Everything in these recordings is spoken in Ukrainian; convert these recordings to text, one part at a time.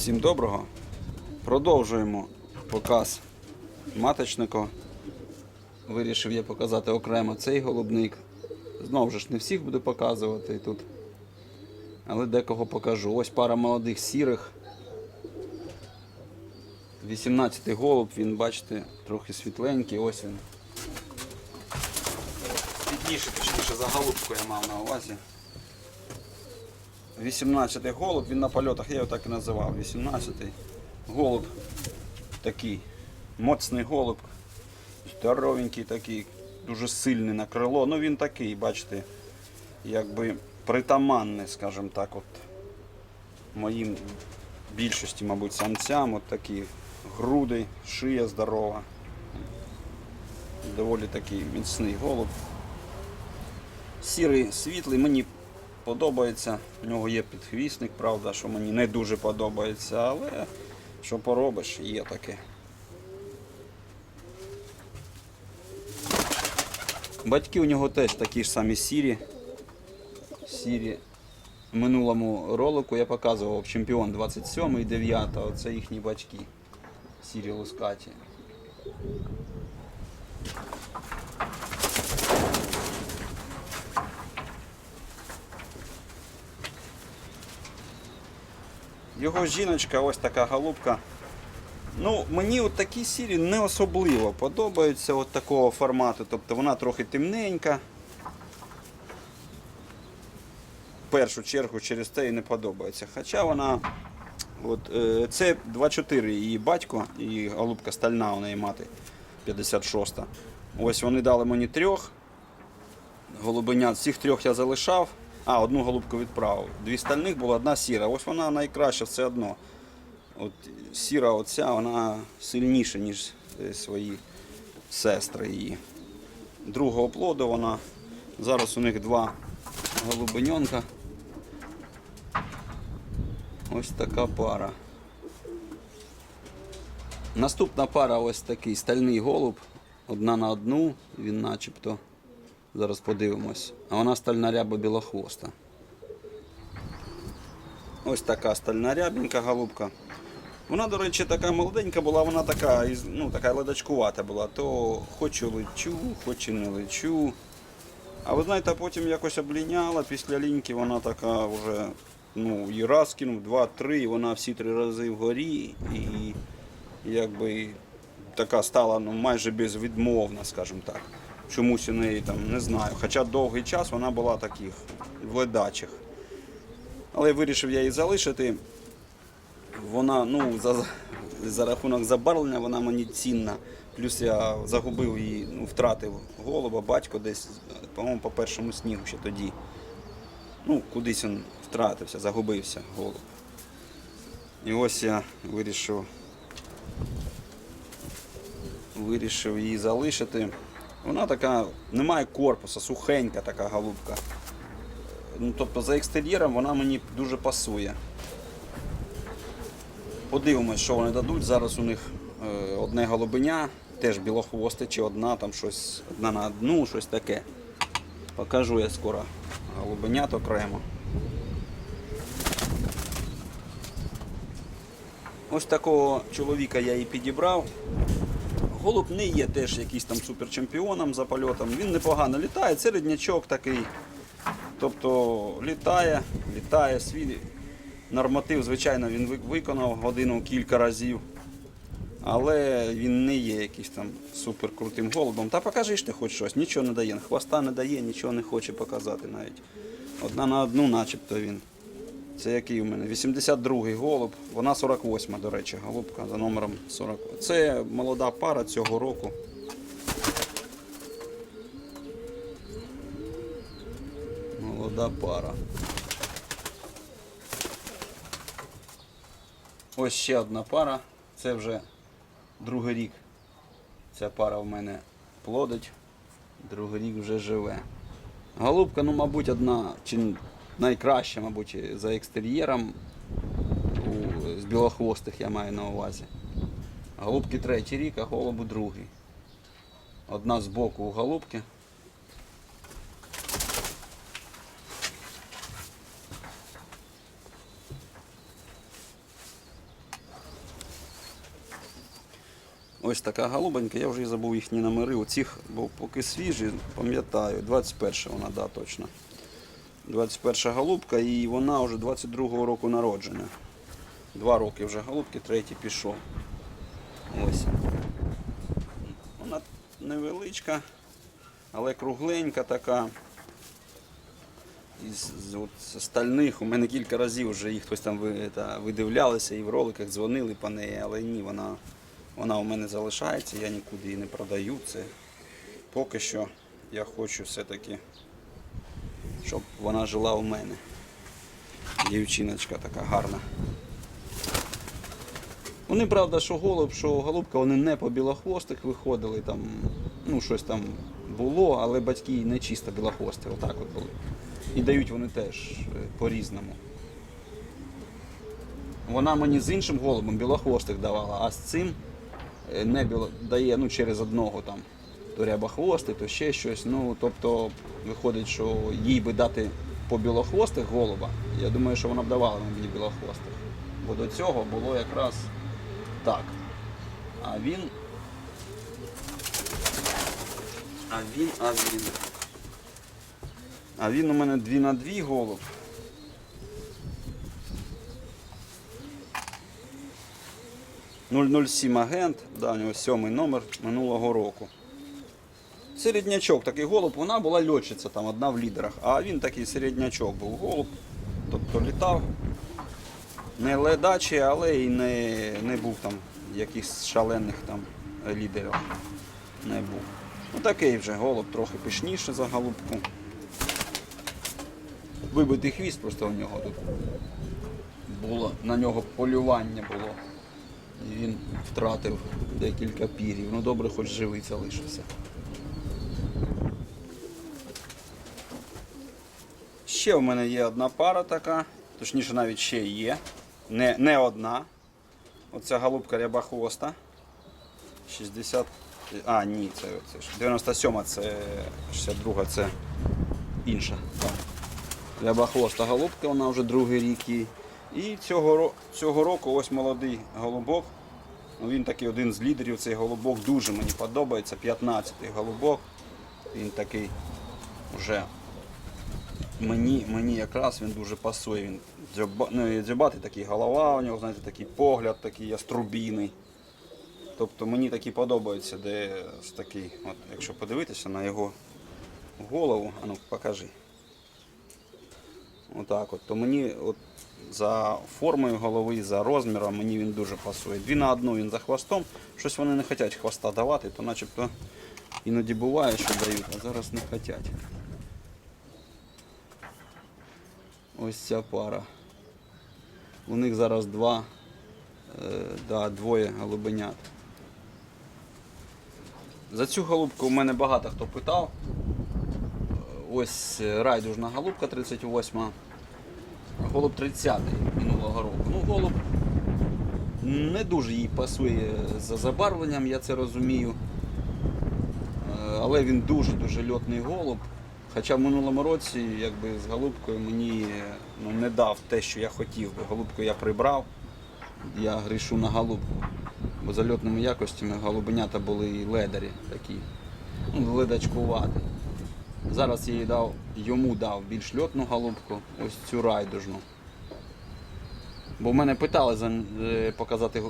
Всім доброго. Продовжуємо показ маточника. Вирішив я показати окремо цей голубник. Знову ж не всіх буду показувати тут. Але декого покажу. Ось пара молодих сірих. 18-й голуб, він, бачите, трохи світленький, ось він. Світліше, точніше, за голубку я мав на увазі. 18-й голуб, він на польотах, я його так і називав. 18-й голуб такий. Моцний голуб. Здоровенький такий, дуже сильний на крило. Ну він такий, бачите, якби притаманний, скажімо так, от моїм більшості, мабуть, самцям, от такі груди, шия здорова. Доволі такий міцний голуб. Сірий світлий, мені подобається. У нього є підхвісник, правда, що мені не дуже подобається, але що поробиш, є таке. Батьки у нього теж такі ж самі сірі. Сірі. В минулому ролику я показував чемпіон 27 і 9. Оце їхні батьки. Сірі лускаті. Його жіночка, ось така голубка. Ну, мені от такі сірі не особливо подобаються от такого формату. Тобто вона трохи темненька. В першу чергу через те і не подобається. Хоча вона. От, е, це 2-4 її батько і голубка стальна у неї мати 56-та. Ось вони дали мені трьох. Голубенят. Всіх трьох я залишав. А, одну голубку відправив. Дві стальних було, одна сіра. Ось вона найкраща все одно. От сіра оця, вона сильніша, ніж е, свої сестри її. Другого плоду вона. Зараз у них два голубеньонка. Ось така пара. Наступна пара ось такий стальний голуб. Одна на одну, він начебто. Зараз подивимось. А вона стальна ряба білохвоста. Ось така стальна рябінька голубка. Вона, до речі, така молоденька була, вона така, ну, така ледачкувата була. То хочу лечу, хоч і не лечу. А ви знаєте, потім якось обліняла, після ліньки вона така вже, ну, і раз кинув, два-три, вона всі три рази вгорі. І якби така стала ну, майже безвідмовна, скажімо так. Чомусь у неї там не знаю. Хоча довгий час вона була таких ледачих. Але вирішив я її залишити. Вона, ну, за, за рахунок забарвлення вона мені цінна. Плюс я загубив її, ну, втратив голуба, батько десь, по-моєму, по першому снігу ще тоді. Ну, кудись він втратився, загубився голуб. І ось я вирішив, вирішив її залишити. Вона така, немає корпуса, сухенька така голубка. Ну, тобто за екстер'єром вона мені дуже пасує. Подивимось, що вони дадуть. Зараз у них е, одне голубеня, теж білохвосте, чи одна, там щось, одна на одну, щось таке. Покажу я скоро голубенят окремо. Ось такого чоловіка я і підібрав. Голуб не є теж якийсь там суперчемпіоном за польотом. Він непогано літає, середнячок такий. Тобто літає, літає свій норматив, звичайно, він виконав годину кілька разів. Але він не є якийсь там суперкрутим голубом. Та покажи ж ти хоч щось, нічого не дає. Хвоста не дає, нічого не хоче показати навіть. Одна на одну, начебто він. Це який у мене? 82-й голуб, вона 48, до речі, голубка за номером 40. Це молода пара цього року. Молода пара. Ось ще одна пара. Це вже другий рік. Ця пара в мене плодить, другий рік вже живе. Голубка, ну, мабуть, одна чи найкраще, мабуть, за екстер'єром з білохвостих я маю на увазі. Голубки третій рік, а голубу другий. Одна з боку у голубки. Ось така голубенька, я вже забув їхні номери. У цих, бо поки свіжі, пам'ятаю, 21 вона, да, точно. 21 голубка і вона вже 22-го року народження. Два роки вже голубки, третій пішов. Ось. Вона невеличка, але кругленька така. Із от, стальних у мене кілька разів вже їх хтось там ви, та, видивлялися і в роликах дзвонили по неї, але ні, вона, вона у мене залишається, я нікуди її не продаю. Це поки що я хочу все-таки, щоб вона жила у мене. Дівчиночка така гарна. Вони, правда, що голуб, що голубка, вони не по білохвостих виходили, там, ну, щось там було, але батьки не чисто білохвості, отак от були. І дають вони теж е, по-різному. Вона мені з іншим голубом білохвостих давала, а з цим е, не біло, дає ну, через одного там. То рябохвостий, то ще щось. Ну, тобто, виходить, що їй би дати по білохвостих голуба, я думаю, що вона б давала мені білохвостих. Бо до цього було якраз так. А він. А він, а він. А він у мене 2 на 2 голуб. «007 агент, да, у нього сьомий номер минулого року. Середнячок такий голуб, вона була льотчиця, там одна в лідерах, а він такий середнячок був голуб, тобто літав. Не ледачий, але і не, не був там якихось шалених там лідерів. Не був. Ну такий вже голуб, трохи пишніше за голубку. Вибитий хвіст просто у нього тут було, на нього полювання було. І він втратив декілька пірів. Ну добре, хоч живий залишився. Ще в мене є одна пара така, точніше навіть ще є. Не, не одна. Оця голубка рябохвоста. 60. А, ні, це, це 97 це 62 це інша. Так. Рябохвоста голубка, вона вже другий рік їй. І цього, цього року ось молодий голубок. Ну, він такий один з лідерів, цей голубок дуже мені подобається. 15-й голубок. Він такий вже мені, мені якраз він дуже пасує. Він дзьоба, ну, дзьобатий такий голова у нього, знаєте, такий погляд такий яструбійний. Тобто мені такі подобаються, де такий, от, якщо подивитися на його голову, а ну покажи. Отак от, то мені от, за формою голови, за розміром мені він дуже пасує. Дві на одну він за хвостом. Щось вони не хочуть хвоста давати, то начебто іноді буває, що дають, а зараз не хочуть. Ось ця пара. У них зараз два, е, да, двоє голубенят. За цю голубку у мене багато хто питав. Ось е, райдужна голубка 38, голуб 30 минулого року. Ну, голуб не дуже їй пасує за забарвленням, я це розумію. Е, Але він дуже-дуже льотний голуб. Хоча в минулому році якби, з голубкою мені ну, не дав те, що я хотів би. Голубку я прибрав, я грішу на голубку. Бо за льотними якостями голубенята були і ледарі такі, ну, ледачкуваті. Зараз я їй дав, йому дав більш льотну голубку, ось цю райдужну. Бо мене питали за, е, показати е,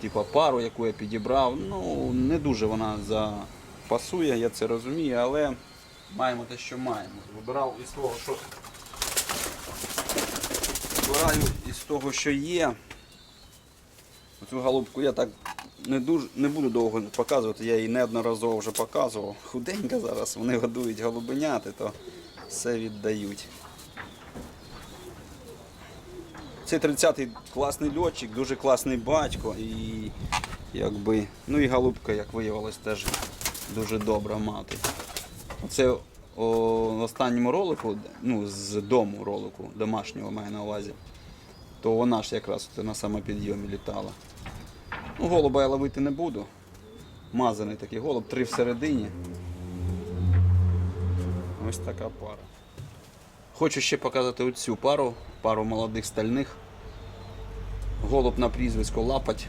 типу, пару, яку я підібрав. Ну, не дуже вона запасує, я це розумію, але маємо те, що маємо. Вибирав із того, що вибираю із того, що є. Цю голубку я так не дуже не буду довго показувати, я її неодноразово вже показував. Худенька зараз, вони годують голубеняти, то все віддають. Цей 30-й класний льотчик, дуже класний батько і якби, ну і голубка, як виявилось, теж дуже добра мати. Оце о, в останньому ролику, ну, з дому ролику, домашнього маю на увазі, то вона ж якраз на самопідйомі літала. Ну, голуба я ловити не буду. Мазаний такий голуб, три всередині. Ось така пара. Хочу ще показати оцю пару, пару молодих стальних. Голуб на прізвисько Лапать.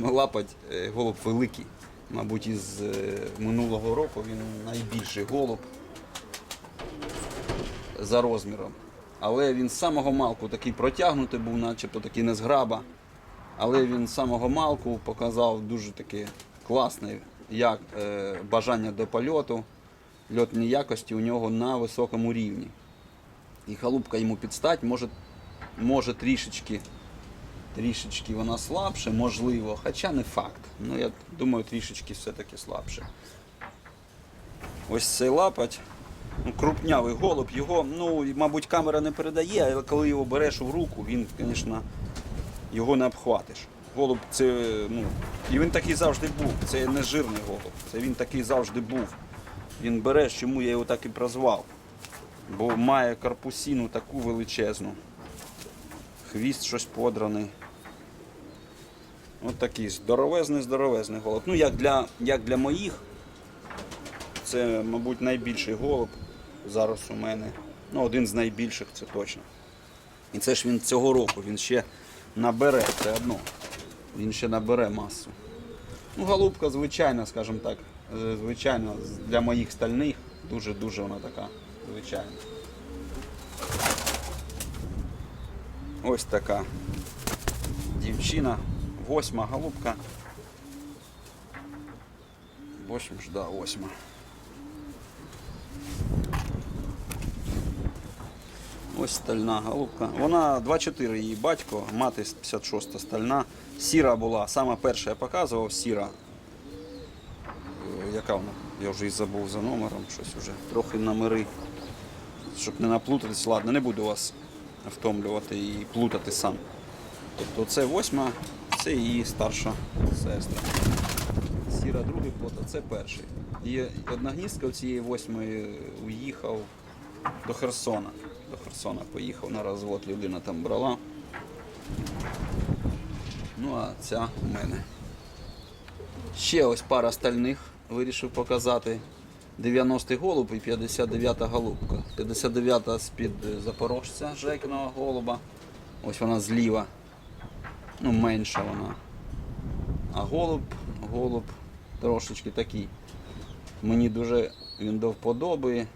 лапать е, голуб великий. Мабуть, із е, минулого року він найбільший голуб за розміром. Але він з самого малку такий протягнутий був, начебто такий незграба. Але він з самого малку показав дуже таке класне як, е, бажання до польоту, льотні якості у нього на високому рівні. І халупка йому підстать, може, може трішечки, трішечки вона слабше, можливо, хоча не факт. Ну, я думаю, трішечки все-таки слабше. Ось цей лапать, ну, крупнявий голуб, його, ну, мабуть, камера не передає, але коли його береш в руку, він, звісно, його не обхватиш. Голуб це, ну, і він такий завжди був. Це не жирний голуб. Це він такий завжди був. Він бере, чому я його так і прозвав. Бо має карпусіну таку величезну. Хвіст щось подраний. От такий здоровезний, здоровезний голуб. Ну, як для, як для моїх, це, мабуть, найбільший голуб зараз у мене. Ну, один з найбільших, це точно. І це ж він цього року, він ще набере це одно. Він ще набере масу. Ну, голубка звичайна, скажімо так, е, звичайно, для моїх стальних дуже-дуже вона така звичайна. Ось така дівчина, восьма голубка. Восьма ж, да, восьма. Ось стальна голубка. Вона 2-4 її батько, мати 56 стальна. Сіра була, сама перша я показував, сіра. Е, Яка вона? Я вже і забув за номером, щось вже. Трохи номери. Щоб не наплутатись, ладно, не буду вас втомлювати і плутати сам. Тобто це восьма, це її старша сестра. Сіра другий плод, а це перший. І одногніздка у цієї восьмої уїхав до Херсона. До Херсона поїхав на розвод, людина там брала. Ну а ця у мене. Ще ось пара стальних вирішив показати. 90-й голуб і 59-та голубка. 59-та з-під запорожця Жекиного голуба. Ось вона зліва. Ну, менша вона. А голуб, голуб трошечки такий. Мені дуже він до вподоби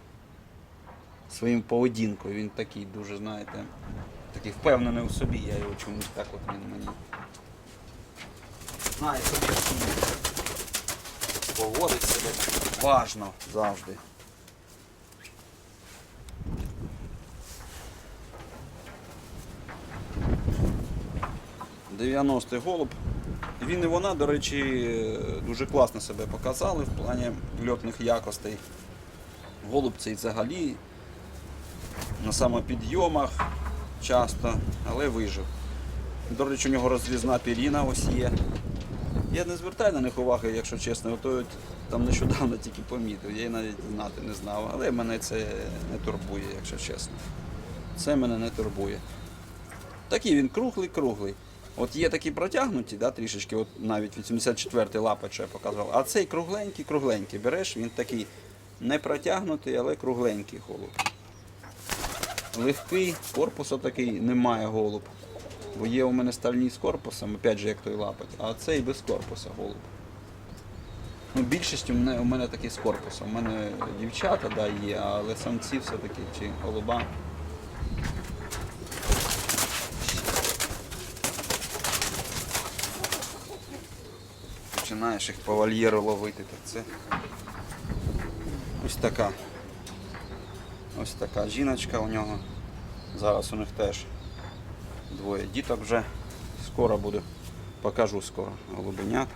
своїм поведінкою. Він такий дуже, знаєте, такий впевнений у собі. Я його чомусь так от він мені. Знає собі поводить себе важно завжди. «90-й голуб. Він і вона, до речі, дуже класно себе показали в плані льотних якостей. Голуб цей взагалі на самопідйомах часто, але вижив. До речі, у нього розрізна піріна ось є. Я не звертаю на них уваги, якщо чесно, то там нещодавно тільки помітив, я її навіть знати не знав, але мене це не турбує, якщо чесно. Це мене не турбує. Такий він круглий-круглий. От є такі протягнуті, да, трішечки, от навіть 84-й лапа, що я показував. А цей кругленький-кругленький. Береш, він такий не протягнутий, але кругленький голуб. Легкий, корпусу такий немає голуб. Бо є у мене стальні з корпусом, опять же, як той лапать, а цей без корпуса голуб. Ну, більшість у мене, у мене такі з корпусом. У мене дівчата да, є, але самці все-таки чи голуба. Починаєш їх по вольєру ловити, так це ось така. Ось така жіночка у нього. Зараз у них теж двоє діток вже. Скоро буде. Покажу скоро голубенят.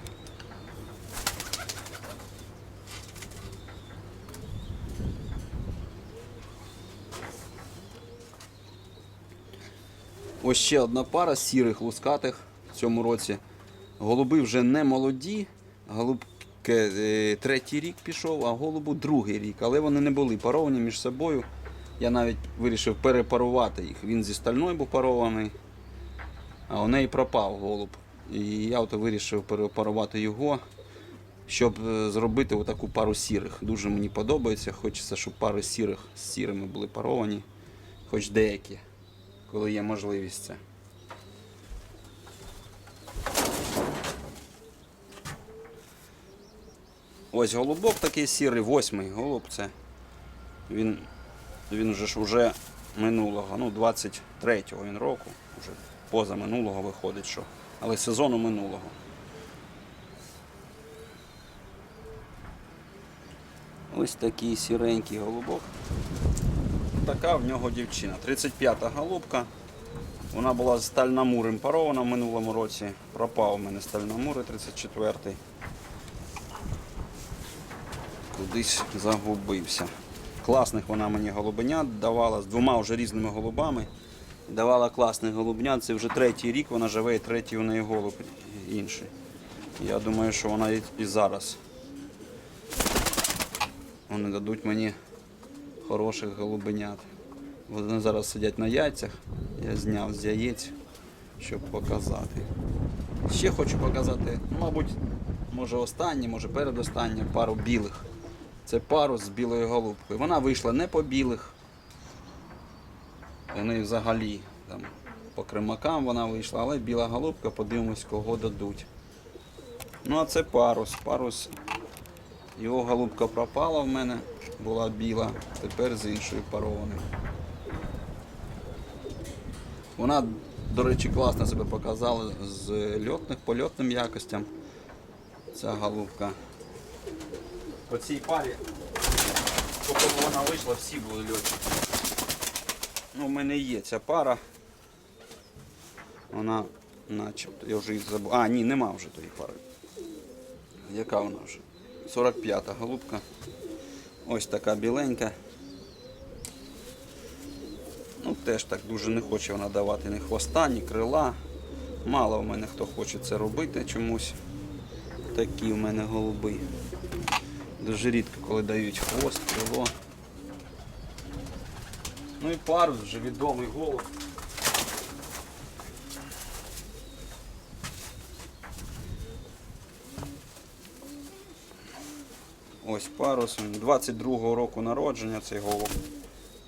Ось ще одна пара сірих лускатих в цьому році. Голуби вже не молоді, голубки е, третій рік пішов, а голубу другий рік. Але вони не були паровані між собою. Я навіть вирішив перепарувати їх. Він зі стальною був парований, а у неї пропав голуб. І я от вирішив перепарувати його, щоб е, зробити таку пару сірих. Дуже мені подобається. Хочеться, щоб пари сірих з сірими були паровані, хоч деякі, коли є можливість. Ось голубок такий сірий, восьмий голуб це. Він, він же ж уже минулого, ну 23-го він року, вже поза минулого виходить, що. Але сезону минулого. Ось такий сіренький голубок. Така в нього дівчина. 35-та голубка. Вона була з стальномурим парована в минулому році. Пропав у мене стальномури 34-й. Кудись загубився. Класних вона мені голубенят давала з двома вже різними голубами. Давала класних голубнят. Це вже третій рік вона живе і третій у неї голуб інший. Я думаю, що вона і- зараз. Вони дадуть мені хороших голубенят. Вони зараз сидять на яйцях. Я зняв з яєць, щоб показати. Ще хочу показати, мабуть, може останнє, може передостаннє, пару білих. Це пару з білою голубкою. Вона вийшла не по білих. Вони взагалі там, по кримакам вона вийшла, але біла голубка, подивимось, кого дадуть. Ну а це парус. Парус. Його голубка пропала в мене, була біла, тепер з іншою парованою. Вона, до речі, класно себе показала з льотних, польотним якостям. Ця голубка. По цій парі, поки вона вийшла, всі були льотні. Ну, в мене є ця пара. Вона начебто, я вже її забув. А, ні, нема вже тої пари. Яка вона вже? 45-та голубка. Ось така біленька. Ну, теж так дуже не хоче вона давати ні хвоста, ні крила. Мало в мене хто хоче це робити чомусь. Такі в мене голуби. Дуже рідко, коли дають хвост, крило. Ну і парус вже відомий голуб. Ось парус, 22-го року народження цей голуб.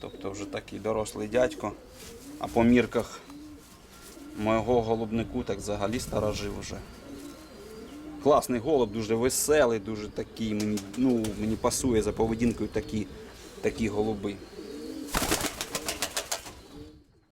Тобто вже такий дорослий дядько. А по мірках мого голубнику так взагалі старожив вже. Класний голуб, дуже веселий, дуже такий, мені, ну, мені пасує за поведінкою такі, такі голуби.